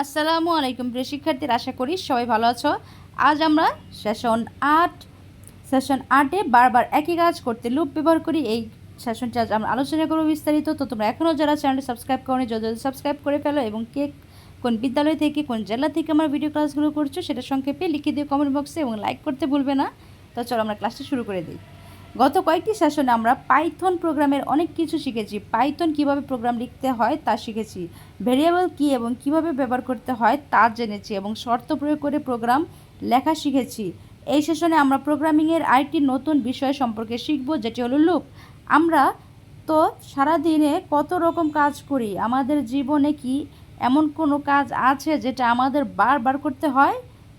আসসালামু আলাইকুম প্রিয় শিক্ষার্থীরা, আশা করি সবাই ভালো আছো। আজ আমরা সেশন আট সেশন আটে বারবার একই কাজ করতে লুপ ব্যবহার করি। এই সেশনটি আজ আমরা আলোচনা করব বিস্তারিত। তো তোমরা এখনও যারা চ্যানেলটি সাবস্ক্রাইব করনি যদি সাবস্ক্রাইব করে ফেলো এবং কে কোন বিদ্যালয় থেকে, কোন জেলা থেকে আমার ভিডিও ক্লাসগুলো করছ সেটা সংক্ষেপে লিখে দিও কমেন্ট বক্সে এবং লাইক করতে ভুলবে না। তো চলো আমরা ক্লাসটা শুরু করে দিই। গত কয়েকটি সেশনে আমরা পাইথন প্রোগ্রামের অনেক কিছু শিখেছি। পাইথন কীভাবে প্রোগ্রাম লিখতে হয় তা শিখেছি। ভেরিয়েবল কী এবং কীভাবে ব্যবহার করতে হয় তা জেনেছি এবং শর্ত প্রয়োগ করে প্রোগ্রাম লেখা শিখেছি। এই সেশনে আমরা প্রোগ্রামিংয়ের আরেকটি নতুন বিষয় সম্পর্কে শিখব, যেটি হলো লুপ। আমরা তো সারাদিনে কত রকম কাজ করি? আমাদের জীবনে কি এমন কোনো কাজ আছে যেটা আমাদের বারবার করতে হয়?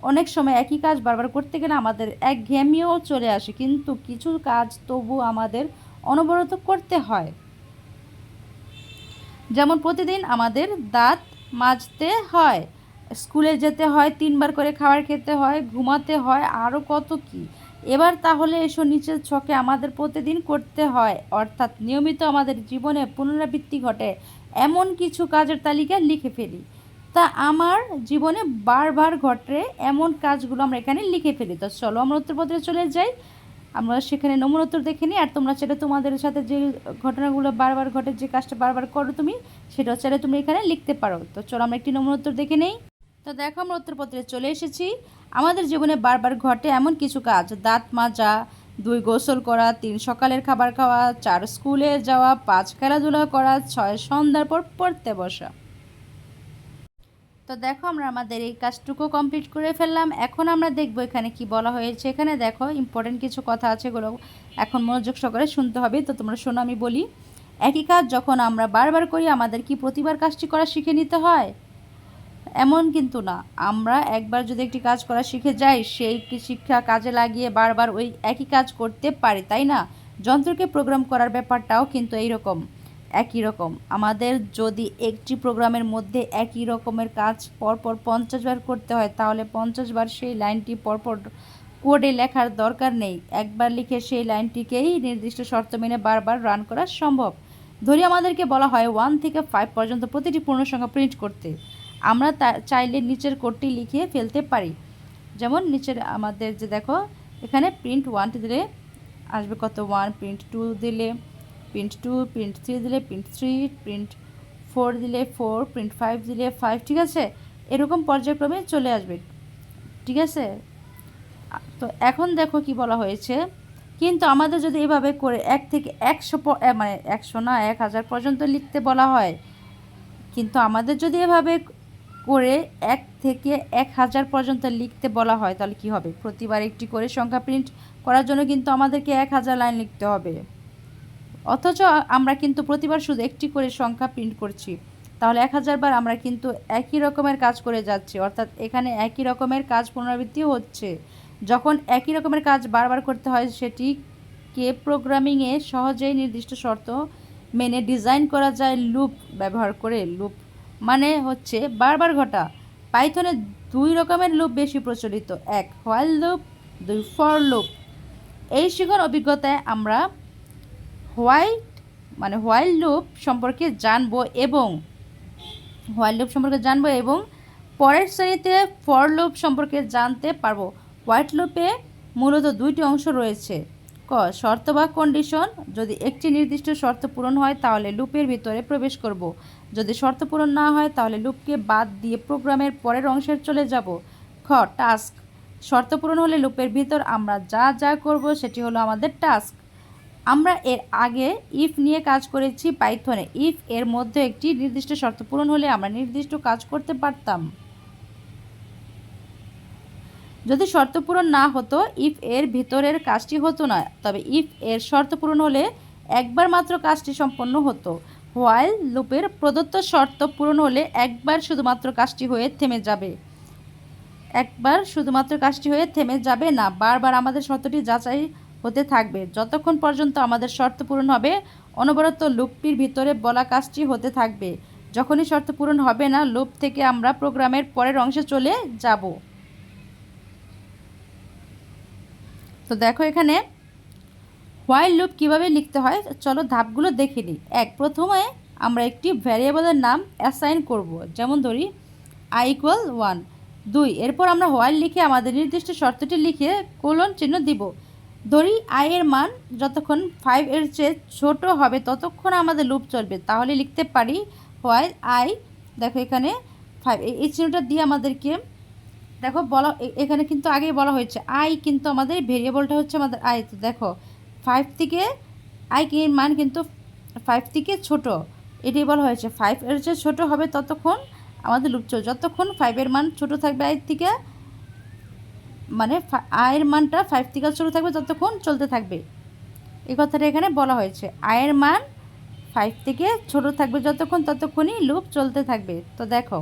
অনেক সময় একই কাজ বারবার করতে গেলে আমাদের এক একঘেয়েমিও চলে আসে, কিন্তু কিছু কাজ তবু আমাদের অনবরত করতে হয়। যেমন প্রতিদিন আমাদের দাঁত মাজতে হয়, স্কুলে যেতে হয়, তিনবার করে খাবার খেতে হয়, ঘুমাতে হয় আরও কত কি। এবার তাহলে এসো নিচের ছকে আমাদের প্রতিদিন করতে হয়, অর্থাৎ নিয়মিত আমাদের জীবনে পুনরাবৃত্তি ঘটে, এমন কিছু কাজের তালিকা লিখে ফেলি। তা আমার জীবনে বারবার ঘটে এমন কাজগুলো আমরা এখানে লিখে ফেলি। তো চলো আমরা উত্তরপত্রে চলে যাই। আমরা সেখানে নমুনা উত্তর দেখে নিই, আর তোমরা সেটা তোমাদের সাথে যে ঘটনাগুলো বারবার ঘটে, যে কাজটা বারবার করো তুমি সেটা চাইলে তুমি এখানে লিখতে পারো। তো চলো আমরা একটি নমুনা উত্তর দেখে নেই। তো দেখো আমরা উত্তরপত্রে চলে এসেছি। আমাদের জীবনে বারবার ঘটে এমন কিছু কাজ, দাঁত মাজা, দুই গোসল করা, তিন সকালের খাবার খাওয়া, চার স্কুলে যাওয়া, পাঁচ খেলাধুলা করা, ছয় সন্ধ্যার পর পড়তে বসা। তো দেখো আমরা আমাদের এই কাজটুকু কমপ্লিট করে ফেললাম। এখন আমরা দেখব এখানে কি বলা হয়েছে। এখানে দেখো ইম্পর্টেন্ট কিছু কথা আছে এগুলো এখন মনোযোগ সহকারে শুনতে হবে। তো তোমরা শোনো, আমি বলি। একই কাজ যখন আমরা বারবার করি, আমাদের কি প্রতিবার কাজটি করা শিখে নিতে হয়? এমন কিন্তু না। আমরা একবার যদি একটি কাজ করা শিখে যাই, সেই শিক্ষা কাজে লাগিয়ে বারবার ওই একই কাজ করতে পারি, তাই না? যন্ত্রকে প্রোগ্রাম করার ব্যাপারটাও কিন্তু এইরকম। একই রকম। আমাদের যদি একটি প্রোগ্রামের মধ্যে একই রকমের কাজ পরপর পঞ্চাশ বার করতে হয়, তাহলে পঞ্চাশ বার সেই লাইনটি পরপর কোডে লেখার দরকার নেই। একবার লিখে সেই লাইনটিকেই নির্দিষ্ট শর্ত মেনে বারবার রান করা সম্ভব। ধরি আমাদেরকে বলা হয় ওয়ান থেকে ফাইভ পর্যন্ত প্রতিটি পূর্ণসংখ্যা প্রিন্ট করতে। আমরা তা চাইলে নিচের কোডটি লিখে ফেলতে পারি। যেমন নিচের আমাদের যে দেখো, এখানে প্রিন্ট ওয়ানটি দিলে আসবে কত? ওয়ান, প্রিন্ট টু দিলে প্রিন্ট টু প্রিন্ট থ্রি দিলে প্রিন্ট থ্রি প্রিন্ট ফোর দিলে ফোর প্রিন্ট ফাইভ দিলে ফাইভ ঠিক আছে? এরকম পর্যায়ক্রমে চলে আসবে, ঠিক আছে? তো এখন দেখো কি বলা হয়েছে, কিন্তু আমাদের যদি এভাবে করে এক থেকে একশো মানে একশো না, এক হাজার পর্যন্ত লিখতে বলা হয়, কিন্তু আমাদের যদি এভাবে করে এক থেকে এক হাজার পর্যন্ত লিখতে বলা হয়, তাহলে কি হবে? প্রতিবার একটি করে সংখ্যা প্রিন্ট করার জন্য কিন্তু আমাদেরকে এক হাজার লাইন লিখতে হবে। অথচ আমরা কিন্তু প্রতিবার শুধু একটি করে সংখ্যা প্রিন্ট করছি। তাহলে এক হাজার বার আমরা কিন্তু একই রকমের কাজ করে যাচ্ছি। অর্থাৎ এখানে একই রকমের কাজ পুনরাবৃত্তি হচ্ছে। যখন একই রকমের কাজ বারবার করতে হয়, সেটি কে প্রোগ্রামিংয়ে সহজেই নির্দিষ্ট শর্ত মেনে ডিজাইন করা যায় লুপ ব্যবহার করে। লুপ মানে হচ্ছে বারবার ঘটা। পাইথনে দুই রকমের লুপ বেশি প্রচলিত। এক হোয়াইল লুপ দুই ফর লুপ এই শিখর অভিজ্ঞতায় আমরা হোয়াইট মানে হোয়াইল লুপ সম্পর্কে জানব এবং, হোয়াইল লুপ সম্পর্কে জানব এবং পরের শ্রেণীতে ফর লুপ সম্পর্কে জানতে পারব। হোয়াইট লুপে মূলত দুইটি অংশ রয়েছে। ক, শর্ত বা কন্ডিশন যদি একটি নির্দিষ্ট শর্ত পূরণ হয় তাহলে লুপের ভিতরে প্রবেশ করব। যদি শর্ত পূরণ না হয় তাহলে লুপকে বাদ দিয়ে প্রোগ্রামের পরের অংশের চলে যাব। খ, টাস্ক, শর্ত পূরণ হলে লুপের ভিতর আমরা যা যা করব সেটি হলো আমাদের টাস্ক। আমরা এর আগে ইফ নিয়ে কাজ করেছি পাইথনে ইফ এর মধ্যে একটি নির্দিষ্ট শর্ত পূরণ হলে আমরা নির্দিষ্ট কাজ করতে পারতাম। যদি শর্ত পূরণ না হতো ইফ এর ভিতরের কাজটি হতো না, তবে ইফ এর শর্ত পূরণ হলে একবার মাত্র কাজটি সম্পন্ন হতো। হোয়াইল লুপের প্রদত্ত শর্ত পূরণ হলে একবার শুধুমাত্র কাজটি হয়ে থেমে যাবে। একবার শুধুমাত্র কাজটি হয়ে থেমে যাবে না, বারবার আমাদের শর্তটি যাচাই হতে থাকবে। যতক্ষণ পর্যন্ত আমাদের শর্ত পূরণ হবে, অনবরত লুপটির ভিতরে বলা কাজটি হতে থাকবে। যখনই শর্ত পূরণ হবে না, লুপ থেকে আমরা প্রোগ্রামের পরের অংশে চলে যাব। তো দেখো এখানে হোয়াইল লুপ কীভাবে লিখতে হয়, চলো ধাপগুলো দেখে নিই। এক, প্রথমে আমরা একটি ভ্যারিয়েবলের নাম অ্যাসাইন করব। যেমন ধরি আই ইকুয়াল ওয়ান দুই, এরপর আমরা হোয়াইল লিখে আমাদের নির্দিষ্ট শর্তটি লিখে কোলন চিহ্ন দিব। ধরি আই এর মান যতক্ষণ ফাইভ এর চেয়ে ছোট হবে ততক্ষণ আমাদের লুপ চলবে। তাহলে লিখতে পারি হোয়াইল আই দেখো এখানে ফাইভ এই চিহ্নটা দিয়ে আমাদেরকে, দেখো বলা এখানে কিন্তু আগেই বলা হয়েছে আই কিন্তু আমাদের ভেরিয়েবলটা হচ্ছে আমাদের আই তো দেখো ফাইভ থেকে আই কি মান কিন্তু ফাইভ থেকে ছোট, এটাই বলা হয়েছে। ফাইভ এর চেয়ে ছোটো হবে ততক্ষণ আমাদের লুপ চলবে। যতক্ষণ ফাইভের মান ছোট থাকবে আয়ের থেকে মানে আয়ের মানটা ফাইভ থেকে শুরু থাকবে ততক্ষণ চলতে থাকবে। এই কথাটা এখানে বলা হয়েছে। আয়ের মান ফাইভ থেকে ছোট থাকবে যতক্ষণ ততক্ষণই লুপ চলতে থাকবে। তো দেখো,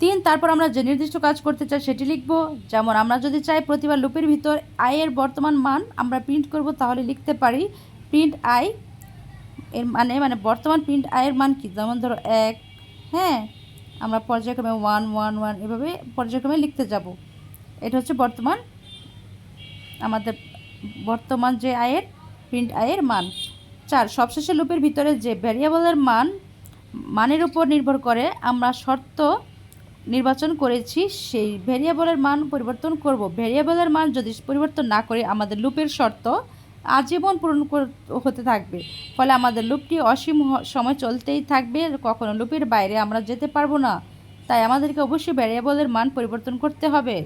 তিন, তারপর আমরা যে নির্দিষ্ট কাজ করতে চাই সেটি লিখব। যেমন আমরা যদি চাই প্রতিবার লুপের ভিতর আয়ের বর্তমান মান আমরা প্রিন্ট করব, তাহলে লিখতে পারি প্রিন্ট আই এর মানে মানে বর্তমান প্রিন্ট আয়ের মান কি? যেমন ধরো এক হ্যাঁ আমরা পর্যায়ক্রমে ওয়ান ওয়ান ওয়ান এভাবে পর্যায়ক্রমে লিখতে যাব। এটা হচ্ছে বর্তমান আমাদের বর্তমান যে আয়ের প্রিন্ট আয়ের মান। চার, সবশেষে লুপের ভিতরে যে ভ্যারিয়েবলের মান, মানের উপর নির্ভর করে আমরা শর্ত নির্বাচন করেছি, সেই ভ্যারিয়েবলের মান পরিবর্তন করব। ভ্যারিয়েবলের মান যদি পরিবর্তন না করে, আমাদের লুপের শর্ত আজীবন পূরণ হতে থাকবে। ফলে আমাদের লুপটি অসীম সময় চলতেই থাকবে, কখনো লুপের বাইরে আমরা যেতে পারব না। তাই আমাদেরকে অবশ্যই ভ্যারিয়েবলের মান পরিবর্তন করতে হবে।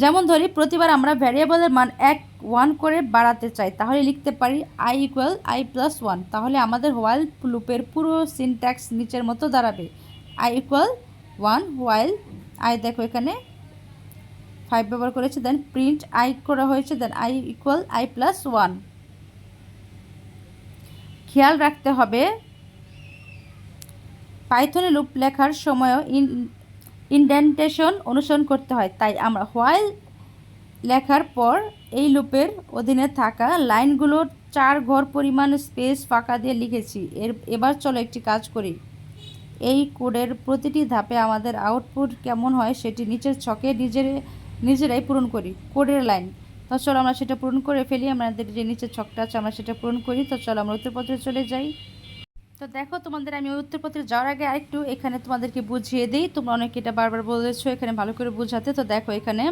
যেমন ধরি, প্রতিবার আমরা ভ্যারিয়েবলের মান এক ওয়ান করে বাড়াতে চাই, তাহলে লিখতে পারি I equal I plus one তাহলে আমাদের হোয়াইল লুপের পুরো সিনট্যাক্স নিচের মতো দাঁড়াবে। I equal one while I দেখো এখানে ফাইভ ব্যবহার করেছে দেন প্রিন্ট আই করা হয়েছে then I equal I plus one খেয়াল রাখতে হবে পাইথনে লুপ লেখার সময়ও ইন ইনডেন্টেশন অনুসরণ করতে হয়। তাই আমরা হোয়াইল লেখার পর এই লুপের অধীনে থাকা লাইনগুলোর চার ঘর পরিমাণ স্পেস ফাঁকা দিয়ে লিখেছি। এর, এবার চলো একটি কাজ করি। এই কোডের প্রতিটি ধাপে আমাদের আউটপুট কেমন হয় সেটি নিচের ছকে নিজের, নিজেরাই পূরণ করি। কোডের লাইন। তো চলো আমরা সেটা পূরণ করে ফেলি। আমাদের যে নিচের ছকটা আছে আমরা সেটা পূরণ করি। তো চলো আমরা উত্তরপত্রে চলে যাই। তো দেখো, তোমাদের আমি উত্তরপত্রে যাওয়ার আগে আরেকটু এখানে তোমাদেরকে বুঝিয়ে দিই। তোমরা অনেকে এটা বারবার বলেছ, এখানে ভালো করে বুঝাতে। তো দেখো, এখানে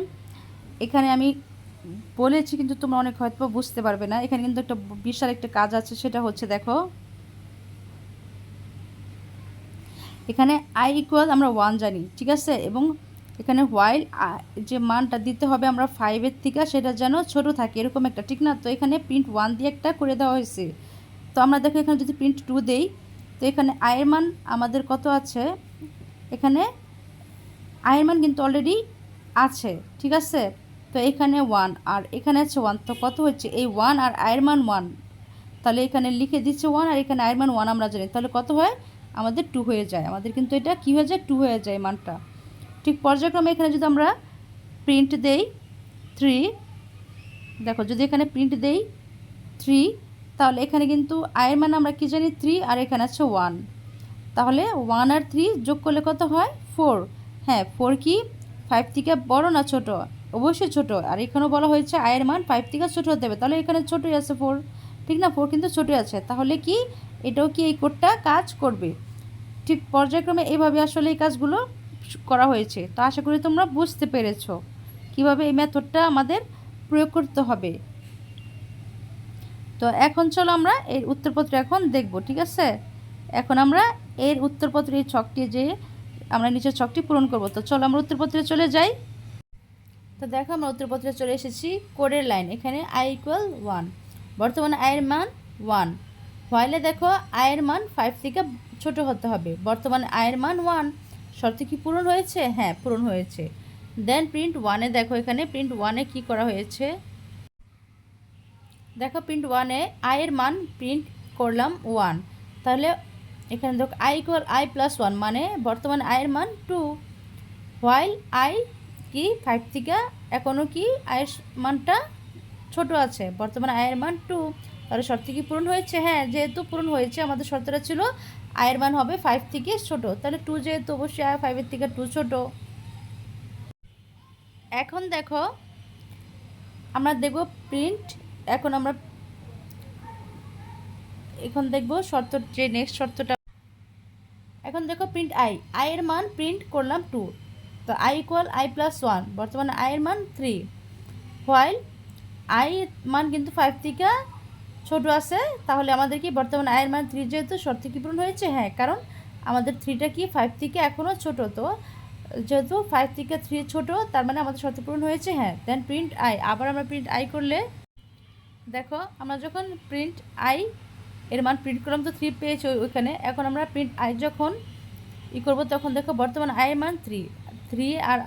এখানে আমি বলেছি, কিন্তু তোমরা অনেক হয়তো বুঝতে পারবে না। এখানে কিন্তু একটা বিশাল একটা কাজ আছে, সেটা হচ্ছে দেখো, এখানে আই ইকুয়াল আমরা ওয়ান জানি, ঠিক আছে? এবং এখানে হোয়াইল যে মানটা দিতে হবে আমরা ফাইভের থেকে, সেটা যেন ছোট থাকে, এরকম একটা, ঠিক না? তো এখানে প্রিন্ট ওয়ান দিয়ে একটা করে দেওয়া হয়েছে। তো আমরা দেখো এখানে যদি প্রিন্ট টু দেই, তো এখানে আয়ের মান আমাদের কত আছে? এখানে আয়ের মান কিন্তু অলরেডি আছে, ঠিক আছে? তো এখানে ওয়ান আর এখানে আছে ওয়ান তো কত হচ্ছে? এই ওয়ান আর আয়ের মান ওয়ান তাহলে এখানে লিখে দিচ্ছে ওয়ান আর এখানে আয়ের মান ওয়ান আমরা জানি। তাহলে কত হয়? আমাদের টু হয়ে যায়। আমাদের কিন্তু এটা কী হয়ে যায়? টু হয়ে যায় মানটা। ঠিক পর্যায়ক্রমে এখানে যদি আমরা প্রিন্ট দেই থ্রি দেখো যদি এখানে প্রিন্ট দেই থ্রি তাহলে এখানে কিন্তু আয়ের মান আমরা কী জানি? থ্রি আর এখানে আছে ওয়ান তাহলে ওয়ান আর থ্রি যোগ করলে কত হয়? ফোর হ্যাঁ ফোর কি? ফাইভ থেকে বড় না ছোট? অবশ্যই ছোট। আর এখানেও বলা হয়েছে আয়ের মান ফাইভ থেকে ছোট হতে হবে। তাহলে এখানে ছোটই আছে ফোর ঠিক না? ফোর কিন্তু ছোটই আছে। তাহলে কি? এটাও কি এই কোডটা কাজ করবে? ঠিক পর্যায়ক্রমে এইভাবে আসলে এই কাজগুলো করা হয়েছে। তো আশা করি তোমরা বুঝতে পেরেছ কীভাবে এই মেথডটা আমাদের প্রয়োগ করতে হবে। তো এখন চলো আমরা এর উত্তরপত্র এখন দেখব, ঠিক আছে? এখন আমরা এর উত্তরপত্র, এই ছকটি যে আমরা নিচের ছকটি পূরণ করব। তো চলো আমরা উত্তরপত্রে চলে যাই। তো দেখো আমরা উত্তরপত্রে চলে এসেছি কোডের লাইন, এখানে আই ইকুয়াল ওয়ান বর্তমানে আয়ের মান ওয়ান হোয়াইলে দেখো আয়ের মান ফাইভ থেকে ছোট হতে হবে। বর্তমানে আয়ের মান ওয়ান শর্ত কি পূরণ হয়েছে? হ্যাঁ পূরণ হয়েছে। দেন প্রিন্ট ওয়ানে দেখো এখানে প্রিন্ট ওয়ানে কি করা হয়েছে? দেখো প্রিন্ট ওয়ানে আয়ের মান প্রিন্ট করলাম ওয়ান তাহলে এখানে দেখো I equal I plus one মানে বর্তমানে আয়ের মান টু হোয়াইল আই কি ফাইভ থেকে এখনও কি আয়ের মানটা ছোট আছে, বর্তমানে আয়ের মান টু তাহলে শর্ত কি পূরণ হয়েছে? হ্যাঁ যেহেতু পূরণ হয়েছে, আমাদের শর্তটা ছিল আয়ের মান হবে ফাইভ থেকে ছোট। তাহলে টু যেহেতু অবশ্যই আয় ফাইভের থেকে টু ছোট। এখন দেখো আমরা দেখব প্রিন্ট এখন আমরা এখন দেখব শর্ত, যে নেক্সট শর্তটা। এখন দেখো প্রিন্ট আই আই এর মান প্রিন্ট করলাম টু তো I equal I plus one বর্তমানে আই এর মান থ্রি হোয়াইল আই মান কিন্তু ফাইভ থেকে ছোটো আছে, তাহলে আমাদের কি, বর্তমানে আয়ের মান থ্রি যেহেতু, শর্ত কি পূরণ হয়েছে? হ্যাঁ কারণ আমাদের থ্রিটা কি ফাইভ থেকে এখনও ছোটো, তো যেহেতু ফাইভ থেকে থ্রি ছোটো, তার মানে আমাদের শর্ত পূরণ হয়েছে হ্যাঁ দেন প্রিন্ট আই আবার আমরা প্রিন্ট আই করলে দেখো, আমরা যখন প্রিন্ট আই এর মান প্রিন্ট করলাম তো থ্রি পেয়েছি ওই- ওইখানে, এখন আমরা প্রিন্ট আই যখন ই করব তখন দেখো বর্তমান আয়ের মান থ্রি থ্রি আর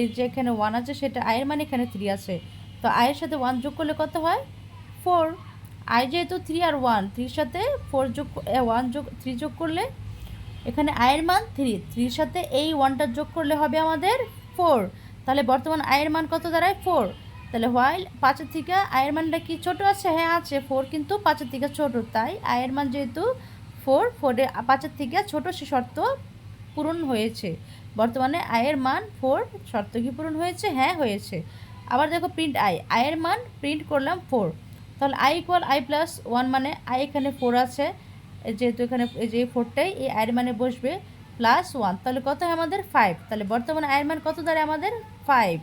এই যে এখানে ওয়ান আছে, সেটা আয়ের মান এখানে থ্রি আছে। তো আয়ের সাথে ওয়ান যোগ করলে কত হয়? ফোর আই যেহেতু থ্রি আর ওয়ান থ্রির সাথে ফোর যোগ ওয়ান যোগ থ্রি যোগ করলে এখানে আয়ের মান থ্রি থ্রির সাথে এই ওয়ানটা যোগ করলে হবে আমাদের ফোর তাহলে বর্তমান আয়ের মান কত দাঁড়ায়? ফোর তাহলে হোয়াইল পাঁচের থেকে আয়ের মানটা কি ছোট আছে? হ্যাঁ আছে ফোর কিন্তু পাঁচের থেকে ছোট, তাই আয়ের মান যেহেতু ফোর ফোরে পাঁচের থেকে ছোট সে শর্ত পূরণ হয়েছে। বর্তমানে আয়ের মান ফোর শর্ত কি পূরণ হয়েছে? হ্যাঁ হয়েছে। আবার দেখো প্রিন্ট আই আয়ের মান প্রিন্ট করলাম ফোর তাহলে I equal I plus one মানে আই এখানে ফোর আছে। যেহেতু এখানে যে ফোরটাই এই আয়ের মানে বসবে প্লাস ওয়ান তাহলে কত হয় আমাদের ফাইভ তাহলে বর্তমানে আয়ের মান কত দাঁড়ায় আমাদের ফাইভ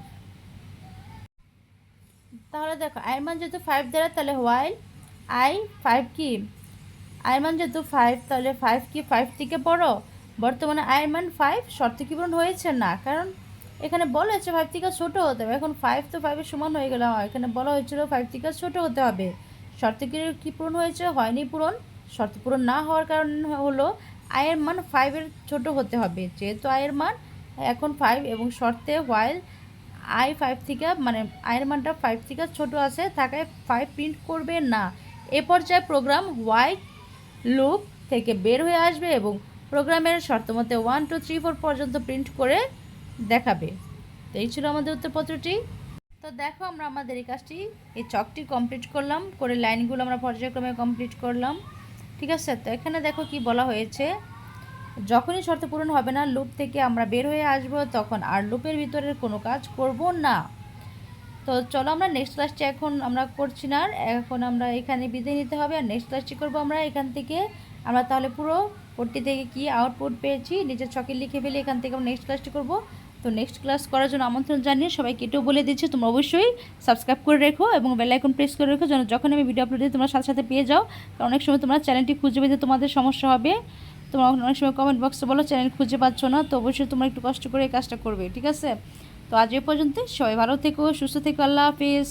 তাহলে দেখো আয়ের মান যেহেতু ফাইভ দাঁড়ায় তাহলে হোয়াইল আই ফাইভ কি? আয়ের মান যেহেতু ফাইভ তাহলে ফাইভ কি ফাইভ থেকে বড়? বর্তমানে আয়ের মান ফাইভ শর্ত কি পূরণ হয়েছে? না, কারণ এখানে বলা হয়েছে ফাইভ থেকে ছোটো হতে হবে। এখন ফাইভ তো ফাইভের সমান হয়ে গেল এখানে বলা হয়েছিল ফাইভ থেকে ছোটো হতে হবে। শর্ত কি পূরণ হয়েছে? হয়নি পূরণ। শর্ত পূরণ না হওয়ার কারণ হলো আয়ের মান ফাইভের ছোট হতে হবে। যেহেতু আয়ের মান এখন ফাইভ এবং শর্তে হোয়াইল আই ফাইভ থেকে মানে আয়ের মানটা ফাইভ থেকে ছোটো আছে থাকায় ফাইভ প্রিন্ট করবে না। এ পর্যায়ে প্রোগ্রাম হোয়াইট লুপ থেকে বের হয়ে আসবে এবং প্রোগ্রামের শর্তমতে ওয়ান, টু, থ্রি, ফোর পর্যন্ত প্রিন্ট করে দেখাবে। তো এই ছিল আমাদের উত্তরপত্রটি। তো দেখো আমরা আমাদের এই কাজটি, এই চকটি কমপ্লিট করলাম, করে লাইনগুলো আমরা পর্যায়ক্রমে কমপ্লিট করলাম। ঠিক আছে? তো এখানে দেখো কি বলা হয়েছে। যখনই শর্ত পূরণ হবে না, লুপ থেকে আমরা বের হয়ে আসব, তখন আর লুপের ভিতরের কোনো কাজ করব না। তো চলো আমরা নেক্সট ক্লাসটি এখন আমরা করছি না এখন আমরা এখানে বিদায় নিতে হবে, আর নেক্সট ক্লাসটি করব আমরা এখান থেকে। আমরা তাহলে পুরো কোডটি থেকে কি আউটপুট পেয়েছি, নিজের ছকে লিখে ফেলে এখান থেকে আমরা নেক্সট ক্লাসটি করব। তো নেক্সট ক্লাস করার জন্য আমন্ত্রণ জানিয়ে সবাইকে এটাও বলে দিচ্ছি, তোমরা অবশ্যই সাবস্ক্রাইব করে রেখো এবং বেল আইকন প্রেস করে রেখো, যেন যখন আমি ভিডিও আপলোড দিই, তোমরা সাথে সাথে পেয়ে যাও। কারণ অনেক সময় তোমরা চ্যানেলটি খুঁজে পেতে তোমাদের সমস্যা হবে। তোমরা অনেক সময় কমেন্ট বক্সে বলো চ্যানেল খুঁজে পাচ্ছ না, তো অবশ্যই তোমরা একটু কষ্ট করে এই কাজটা করবে, ঠিক আছে? তো আজ এ পর্যন্ত সবাই ভালো থেকো, সুস্থ থেকো, আল্লাহ হাফিজ।